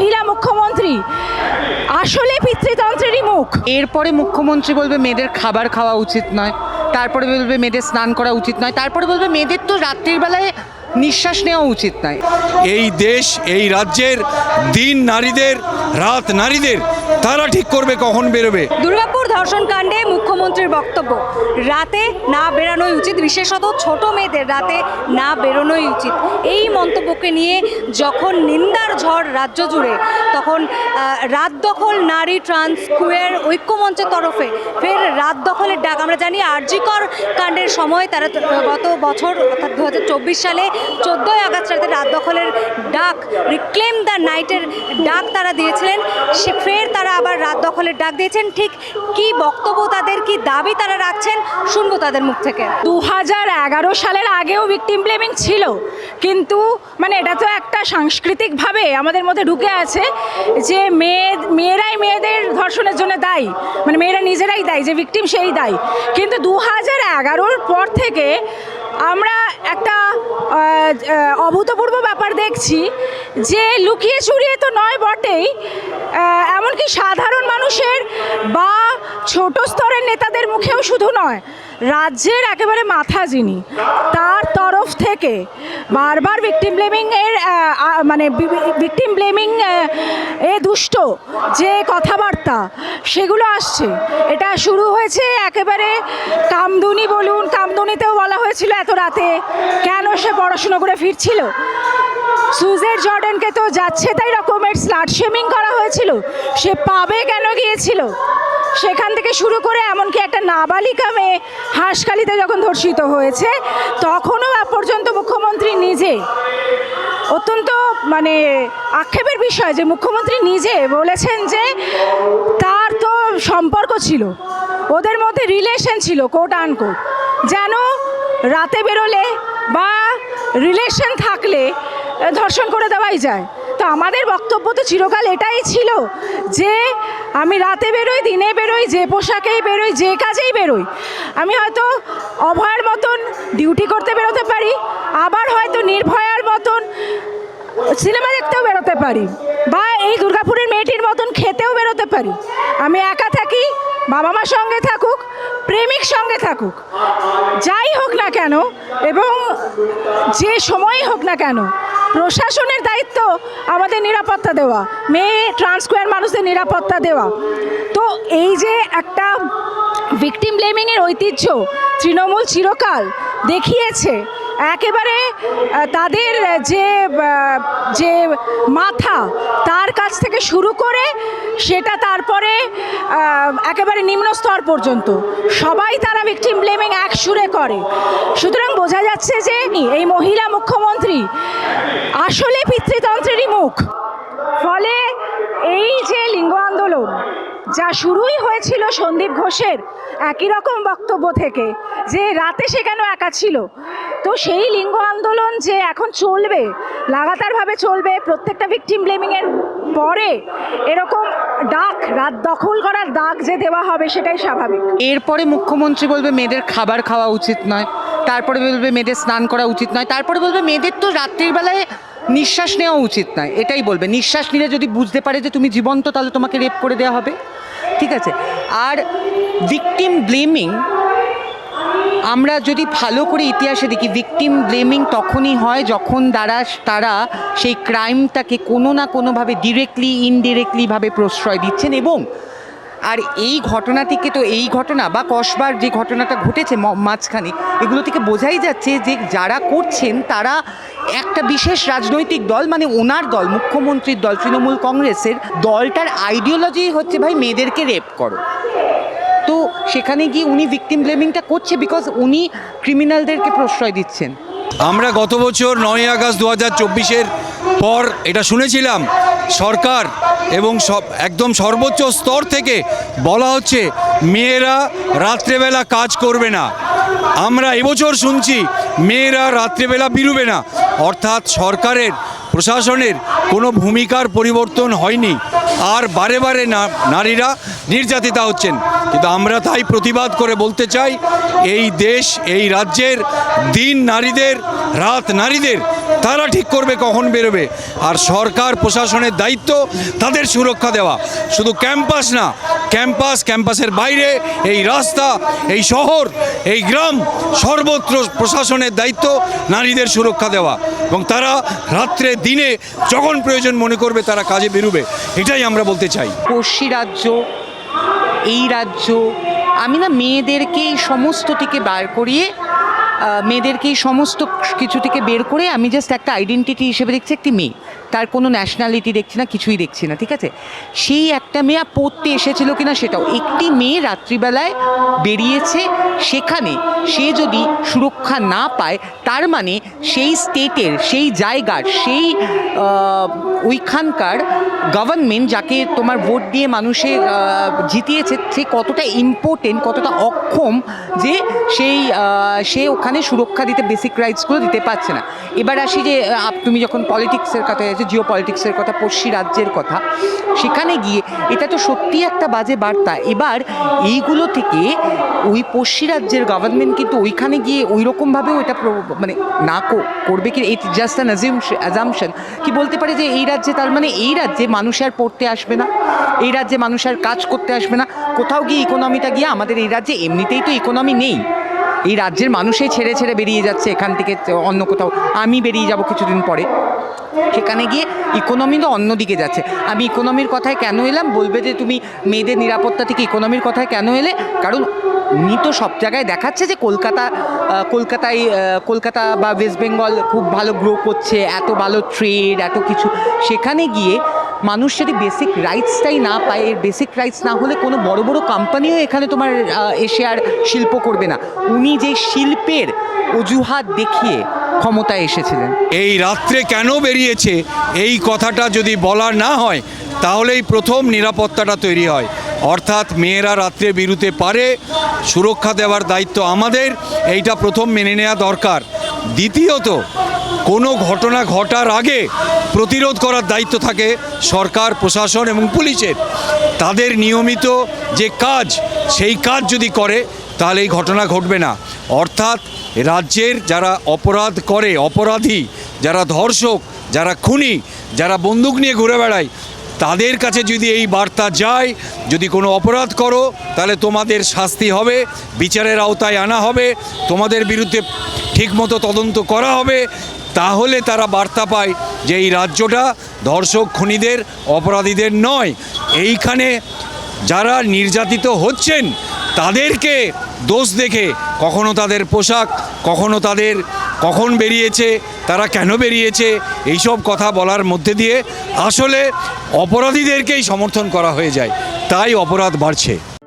মহিলা মুখ্যমন্ত্রী। আসলে পিতৃতন্ত্রেরই মুখ। এরপরে মুখ্যমন্ত্রী বলবে মেয়েদের খাবার খাওয়া উচিত নয়। তারপরে বলবে মেয়েদের স্নান করা উচিত নয়। তারপরে বলবে মেয়েদের তো রাত্রির বেলায় নিঃশ্বাস নেওয়া উচিত নয়। এই দেশ এই রাজ্যের দিন নারীদের রাত নারীদের তারা ঠিক করবে কখন বেরোবে। দুর্গাপুর ধর্ষণ কাণ্ডে মুখ্যমন্ত্রীর বক্তব্য, রাতে না বেরানোই উচিত, বিশেষত ছোট মেয়েদের রাতে না বেরোনোই উচিত। এই মন্তব্যকে নিয়ে যখন নিন্দার ঝড় রাজ্য জুড়ে, তখন রাত দখল নারী ট্রান্স কুয়ের ঐক্যমঞ্চের তরফে ফের রাত দখলের ডাক। আমরা জানি আরজিকর কাণ্ডের সময় তারা গত বছর, অর্থাৎ দু হাজার চব্বিশ সালে চোদ্দোই আগস্ট রাতে রাত দখলের ডাক রিক্লেম দ্য নাইটের ডাক তারা দিয়েছিলেন। সে ফের তারা আবার রাত দখলের ডাক দিয়েছেন। ঠিক কি বক্তব্য তাদের, কি দাবি তারা রাখছেন, শুনব তাদের মুখ থেকে। দু হাজার এগারো সালের আগেও ভিকটিম ব্লেমিং ছিল। কিন্তু মানে এটা তো একটা সাংস্কৃতিকভাবে আমাদের মধ্যে ঢুকে আছে যে মেয়ে মেয়েরাই মেয়েদের ধর্ষণের জন্য দায়ী। মানে মেয়েরা নিজেরাই দায়ী, যে ভিকটিম সেই দায়ী। কিন্তু দু হাজার পর থেকে আমরা একটা অভূতপূর্ব ব্যাপার দেখছি যে লুকিয়ে চুরিয়ে তো নয় বটেই এমনকি সাধারণ মানুষের বা ছোট স্তরের নেতাদের মুখেও শুধু নয়, রাজ্যের একেবারে মাথা যিনি, তার তরফ থেকে বারবার ভিকটিম এর মানে ভিকটিম ব্লেমিং এ দুষ্ট যে কথাবার্তা, সেগুলো আসছে। এটা শুরু হয়েছে একেবারে কামদুনি বলুন, কামদুনিতেও বলা হয়েছিল এত রাতে, কেন সে পড়াশুনো করে ফিরছিল? সুজের জর্ডনকে তো যাচ্ছে তাই রকমের স্লাট শেমিং করা হয়েছিল, সে পাবে কেন গিয়েছিল? সেখান থেকে শুরু করে এমনকি একটা নাবালিকা মেয়ে হাঁসখালিতে যখন ধর্ষিত হয়েছে, তখনও পর্যন্ত মুখ্যমন্ত্রী নিজে। অত্যন্ত মানে আক্ষেপের বিষয় যে মুখ্যমন্ত্রী নিজে বলেছেন যে তার তো সম্পর্ক ছিল, ওদের মধ্যে রিলেশন ছিল কোট আনকোট যেন রাতে বেরোলে বা রিলেশন থাকলে ধর্ষণ করে দেওয়াই যায়। তো আমাদের বক্তব্য তো চিরকাল এটাই ছিল যে আমি রাতে বেরোই, দিনে বেরোই, যে পোশাকেই বেরোই, যে কাজেই বেরোই। আমি হয়তো অভয়ের মতন ডিউটি করতে বেরোতে পারি, আবার হয়তো নির্ভয়ার মতন সিনেমা দেখতেও বেরোতে পারি বা এই দুর্গাপুরের মেয়েটির মতন খেতেও বেরোতে পারি। আমি একা থাকি বাবা মার সঙ্গে থাকুক, প্রেমিক সঙ্গে থাকুক, যাই হোক না কেন এবং যে সময়ই হোক না কেন প্রশাসনের দায়িত্ব আমাদের নিরাপত্তা দেওয়া, মেয়ে ট্রান্সকোয়ার মানুষদের নিরাপত্তা দেওয়া। তো এই যে একটা ভিকটিম ব্লেমিংয়ের ঐতিহ্য, তৃণমূল চিরকাল দেখিয়েছে একেবারে তাদের যে যে মাথা তার কাছ থেকে শুরু করে সেটা তারপরে একেবারে নিম্ন স্তর পর্যন্ত। সবাই তারা ভিকটিম ব্লেমিং এক সুরে করে। সুতরাং বোঝা যাচ্ছে যে এই মহিলা মুখ্যমন্ত্রী আসলে পিতৃতন্ত্রেরই মুখ। ফলে এই যে লিঙ্গ আন্দোলন, যা শুরুই হয়েছিল সন্দীপ ঘোষের একই রকম বক্তব্য থেকে, যে রাতে সে কেন একা ছিল তো সেই লিঙ্গ আন্দোলন যে এখন চলবে, লাগাতারভাবে চলবে, প্রত্যেকটা ভিকটিম ব্লেমিংয়ের পরে এরকম ডাক, রাত দখল করার ডাক যে দেওয়া হবে সেটাই স্বাভাবিক। এরপরে মুখ্যমন্ত্রী বলবে মেয়েদের খাবার খাওয়া উচিত নয়, তারপরে বলবে মেয়েদের স্নান করা উচিত নয়, তারপরে বলবে মেয়েদের তো রাত্রির বেলায় নিঃশ্বাস নেওয়া উচিত নয়, এটাই বলবে। নিঃশ্বাস নিলে যদি বুঝতে পারে যে তুমি জীবন্ত, তাহলে তোমাকে রেপ করে দেওয়া হবে। ঠিক আছে? আর ভিকটিম ব্লেমিং আমরা যদি ভালো করে ইতিহাসে দেখি ভিকটিম ব্লেমিং তখনই হয় যখন দ্বারা তারা সেই ক্রাইমটাকে কোনো না কোনোভাবে ডিরেক্টলি ইনডিরেক্টলিভাবে প্রশ্রয় দিচ্ছেন এবং আর এই ঘটনাটিকে তো এই ঘটনা বা কসবার যে ঘটনাটা ঘটেছে মাঝখানে, এগুলো থেকে বোঝাই যাচ্ছে যে যারা করছেন তারা একটা বিশেষ রাজনৈতিক দল মানে ওনার দল, মুখ্যমন্ত্রীর দল, তৃণমূল কংগ্রেসের দলটার আইডিওলজি হচ্ছে, ভাই, মেয়েদেরকে রেপ করো। তো সেখানে গিয়ে উনি ভিকটিম ব্লেমিংটা করছে বিকজ উনি ক্রিমিনালদেরকে প্রশ্রয় দিচ্ছেন। আমরা গত বছর নয় আগস্ট দু হাজার চব্বিশের পর এটা শুনেছিলাম, সরকার এবং সব একদম সর্বোচ্চ স্তর থেকে বলা হচ্ছে মেয়েরা রাত্রেবেলা কাজ করবে না। আমরা এবছর শুনছি মেয়েরা রাত্রেবেলা বেরোবে না। অর্থাৎ সরকারের, প্রশাসনের কোনো ভূমিকার পরিবর্তন হয়নি। আর বারে বারে নারীরা নির্যাতিতা হচ্ছেন। কিন্তু আমরা তাই প্রতিবাদ করে বলতে চাই, এই দেশ, এই রাজ্যের দিন নারীদের, রাত নারীদের, তারা ঠিক করবে কখন বেরোবে। আর সরকার, প্রশাসনের দায়িত্ব তাদের সুরক্ষা দেওয়া। শুধু ক্যাম্পাস না, ক্যাম্পাস, ক্যাম্পাসের বাইরে এই রাস্তা, এই শহর, এই গ্রাম, সর্বত্র প্রশাসনের দায়িত্ব নারীদের সুরক্ষা দেওয়া। এবং তারা রাত্রে দিনে যখন প্রয়োজন মনে করবে, তারা কাজে বেরোবে। এটাই আমরা বলতে চাই। পড়শি রাজ্য, এই রাজ্য, আমি না মেয়েদেরকে এই সমস্ত থেকে বার করিয়ে মেয়েদেরকে এই সমস্ত কিছু থেকে বের করে আমি জাস্ট একটা আইডেন্টিটি হিসেবে দেখছি একটি মেয়ে। তার কোনো ন্যাশনালিটি দেখছি না, কিছুই দেখছি না, ঠিক আছে? সেই একটা মেয়ে পড়তে এসেছিল কিনা সেটাও। একটি মেয়ে রাত্রিবেলায় বেরিয়েছে সেখানে। সে যদি সুরক্ষা না পায়, তার মানে সেই স্টেটের সেই জায়গার, সেই ওইখানকার গভর্নমেন্ট যাকে তোমার ভোট দিয়ে মানুষে জিতিয়েছে, সে কতটা ইম্পর্টেন্ট কতটা অক্ষম যে সেই সে ওখানে সুরক্ষা দিতে বেসিক রাইটসগুলো দিতে পারছে না। এবার আসি যে তুমি যখন পলিটিক্সের কথা আছে জিও পলিটিক্সের কথা, পড়শি রাজ্যের কথা, সেখানে গিয়ে এটা তো সত্যি একটা বাজে বার্তা। এবার এইগুলো থেকে ওই পড়শি রাজ্যের গভর্নমেন্ট কিন্তু ওইখানে গিয়ে ওই রকমভাবেও এটা মানে না করবে কি? ইট জাস্ট অ্যান অ্যাজামশন কি বলতে পারে যে এই রাজ্যে তার মানে এই রাজ্যে মানুষ আর পড়তে আসবে না? এই রাজ্যে মানুষ আর কাজ করতে আসবে না? কোথাও গিয়ে ইকোনমিটা গিয়ে আমাদের এই রাজ্যে এমনিতেই তো ইকোনমি নেই। এই রাজ্যের মানুষই ছেড়ে ছেড়ে বেরিয়ে যাচ্ছে এখান থেকে অন্য কোথাও। আমি বেরিয়ে যাব কিছুদিন পরে। সেখানে গিয়ে ইকোনমি তো অন্যদিকে যাচ্ছে। আমি ইকোনমির কথায় কেন এলাম? বলবে যে তুমি মেয়েদের নিরাপত্তা থেকে ইকোনমির কথায় কেন এলে? কারণ উনি তো সব জায়গায় দেখাচ্ছে যে কলকাতা কলকাতায় কলকাতা বা ওয়েস্ট বেঙ্গল খুব ভালো গ্রো করছে, এত ভালো ট্রেড এত কিছু। সেখানে গিয়ে মানুষ যদি বেসিক রাইটসটাই না পায়, এর বেসিক রাইটস না হলে কোনো বড় বড় কোম্পানিও এখানে তোমার এসে আর শিল্প করবে না। উনি যে শিল্পের অজুহাত দেখিয়ে ক্ষমতায় এসেছিলেন। এই রাত্রে কেন বেরিয়েছে? এই কথাটা যদি বলা না হয়, তাহলেই প্রথম নিরাপত্তাটা তৈরি হয়। অর্থাৎ মেয়েরা রাত্রে বেরুতে পারে, সুরক্ষা দেওয়ার দায়িত্ব আমাদের, এইটা প্রথম মেনে নেওয়া দরকার। দ্বিতীয়ত কোনো ঘটনা ঘটার আগে প্রতিরোধ করার দায়িত্ব থাকে সরকার, প্রশাসন এবং পুলিশের। তাদের নিয়মিত যে কাজ, সেই কাজ যদি করে, তাহলে এই ঘটনা ঘটবে না। অর্থাৎ রাজ্যের যারা অপরাধ করে, অপরাধী, যারা ধর্ষক, যারা খুনি, যারা বন্দুক নিয়ে ঘুরে বেড়ায়, তাদের কাছে যদি এই বার্তা যায়, যদি কোনো অপরাধ করো, তাহলে তোমাদের শাস্তি হবে, বিচারের আওতায় আনা হবে, তোমাদের বিরুদ্ধে ঠিকমতো তদন্ত করা হবে তাহলে তারা বার্তা পায় যে এই রাজ্যটা ধর্ষক খুনিদের, অপরাধীদের নয়। এইখানে যারা নির্যাতিত হচ্ছেন, তাদেরকে দোষ দেখে কখনো তাদের পোশাক, কখনো তাদের কখন বেরিয়েছে, তারা কেন বেরিয়েছে, এইসব কথা বলার মধ্যে দিয়ে আসলে অপরাধীদেরকেই সমর্থন করা হয়ে যায়। তাই অপরাধ বাড়ছে।